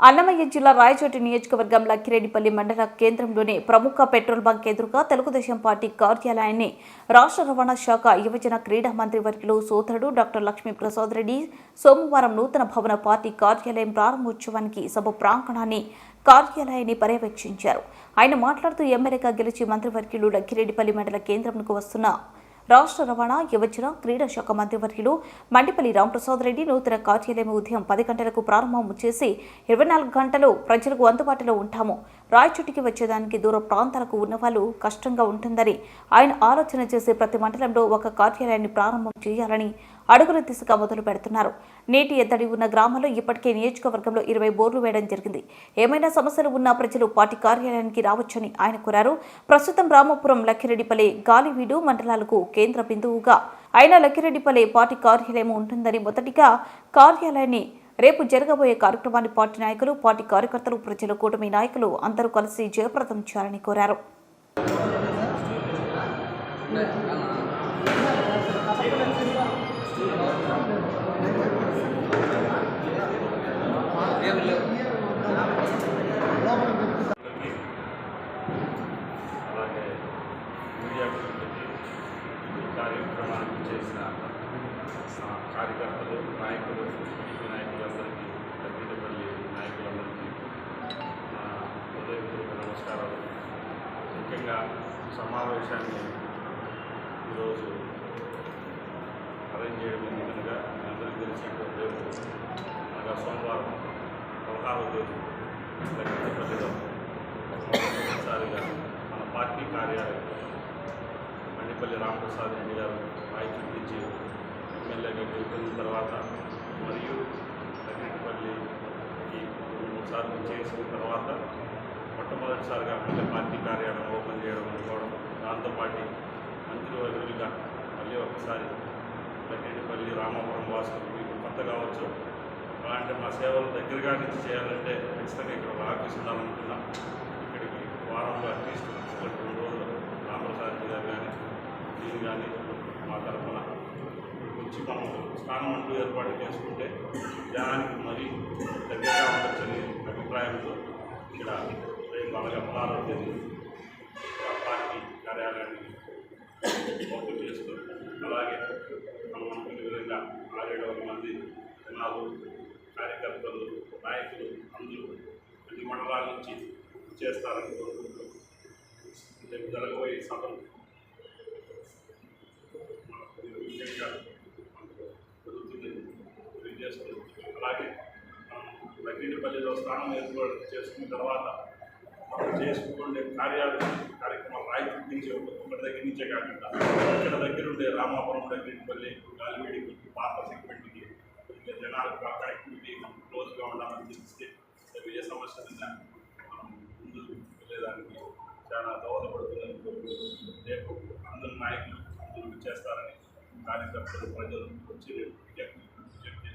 అన్నమయ్య జిల్లా రాయచోటి నియోజకవర్గం లక్కిరెడ్డిపల్లి మండల కేంద్రంలోని ప్రముఖ పెట్రోల్ బంక్ ఎదురుగా తెలుగుదేశం పార్టీ కార్యాలయాన్ని రాష్ట్ర రవాణా శాఖ యువజన క్రీడా మంత్రి వర్యులు సోదరుడు డాక్టర్ లక్ష్మీ ప్రసాద్ రెడ్డి సోమవారం నూతన భవన పార్టీ కార్యాలయం ప్రారంభోత్సవానికి సభ ప్రాంగణాన్ని కార్యాలయాన్ని పర్యవేక్షించారు. ఆయన మాట్లాడుతూ ఎమ్మెల్యేగా గెలిచి మంత్రివర్యులు లక్కిరెడ్డిపల్లి మండల కేంద్రంకు వస్తున్న రాష్ట్ర రవాణా యువజన క్రీడా శాఖ మంత్రివర్యులు మండిపల్లి రామప్రసాద్ రెడ్డి నూతన కార్యాలయం ఉదయం పది గంటలకు ప్రారంభం చేసి ఇరవై నాలుగు గంటలు ప్రజలకు అందుబాటులో ఉంటాము. రాయచుటికి వచ్చేదానికి దూర ప్రాంతాలకు ఉన్నవాళ్ళు కష్టంగా ఉంటుందని ఆయన ఆలోచన చేసి ప్రతి మండలంలో ఒక కార్యాలయాన్ని ప్రారంభం చేయాలని అడుగుల దిశగా మొదలు పెడుతున్నారు. నీటి ఎద్దడి ఉన్న గ్రామాల్లో ఇప్పటికే నియోజకవర్గంలో ఇరవై బోర్లు వేయడం జరిగింది. ఏమైనా సమస్యలు ఉన్నా ప్రజలు పార్టీ కార్యాలయానికి రావచ్చని ఆయన కోరారు. ప్రస్తుతం రామపురం లక్కిరెడ్డిపల్లి గాలివీడు మండలాలకు కేంద్ర బిందువుగా. అయిన లక్కిరెడ్డిపల్లి పార్టీ కార్యాలయం ఉంటుందని మొదటిగా కార్యాలయాన్ని రేపు జరగబోయే కార్యక్రమాన్ని పార్టీ నాయకులు పార్టీ కార్యకర్తలు ప్రజల కూటమి నాయకులు అందరూ కలిసి జయప్రదం చేయాలని కోరారు అలాగే మీడియా మిత్రులకి ఈ కార్యక్రమాన్ని చేసిన కార్యకర్తలు నాయకులు టీడీపీ నాయకులందరికీ పెద్దపల్లి నాయకులందరికీ హృదయపూర్వక నమస్కారాలు. ముఖ్యంగా సమావేశాన్ని ఈరోజు అరేంజ్ చేయడం ఎందుకనగా అందరికీ తెలిసినటువంటి రేపు అనగా సోమవారం పదహారవ తేదీ పెద్దపల్లిలో ఒకసారిగా మన పార్టీ కార్యాలయం మండిపల్లి రామప్రసాద్ రెడ్డి గారు రాయి చూపించి ఎమ్మెల్యేగా గెలుపొందిన తర్వాత మరియు తగ్గినపల్లికి రెండు మూడు సార్లు చేసిన తర్వాత మొట్టమొదటిసారిగా మళ్ళీ పార్టీ కార్యాలయం ఓపెన్ చేయడం అనుకోవడం దాంతోపాటు మంత్రివర్యులుగా మళ్ళీ ఒకసారి తగ్గినపల్లి రామాపురం వాసులు మీకు కొత్త కావచ్చు. అలాంటి మా సేవలు దగ్గరగా నుంచి చేయాలంటే ఖచ్చితంగా ఇక్కడ ఒక ఆఫీస్ ఉండాలనుకున్నాం ఇక్కడికి వారంలో అట్లీస్ట్ రెండు రోజులు కానీ మా తరఫున వచ్చి మనం స్నానం అంటూ ఏర్పాటు చేసుకుంటే జనానికి మరీ దగ్గరగా ఉండొచ్చని అభిప్రాయంతో ఇక్కడ రేపు అనగా పదహారవ పార్టీ కార్యాలయాన్ని ఓపెన్ చేస్తూ అలాగే మనం అనుకునే విధంగా ఆరేడు వందల మంది జనాలు కార్యకర్తలు నాయకులు అందరూ అన్ని మండలాల నుంచి చేస్తారని కోరుకుంటూ రేపు జరగబోయే సభలు లక్ష్మీపల్లిలో స్నానం స్థానం ఏర్పాటు చేసుకున్న తర్వాత మనం చేసుకుండే కార్యాలు కార్యక్రమాలు రాయచూరు నుంచి ఒకటి దగ్గర నుంచే కాకుండా ఇక్కడ దగ్గర ఉండే రామాపురం లక్ష్మీపల్లి గాలివీడికి పాత సెగ్మెంట్కి ఇంకా జనాలకు ఆ కనెక్టివిటీ మనం క్లోజ్గా ఉండాలని తెలిస్తే విజయ సమస్య మనం ముందు వెళ్ళేదానికి చాలా దోహదపడుతుందని రేపు అందరు నాయకులు అందరూ చేస్తారని కార్యకర్తలు ప్రజలు వచ్చి రేపు విజ్ఞప్తి విజ్ఞప్తి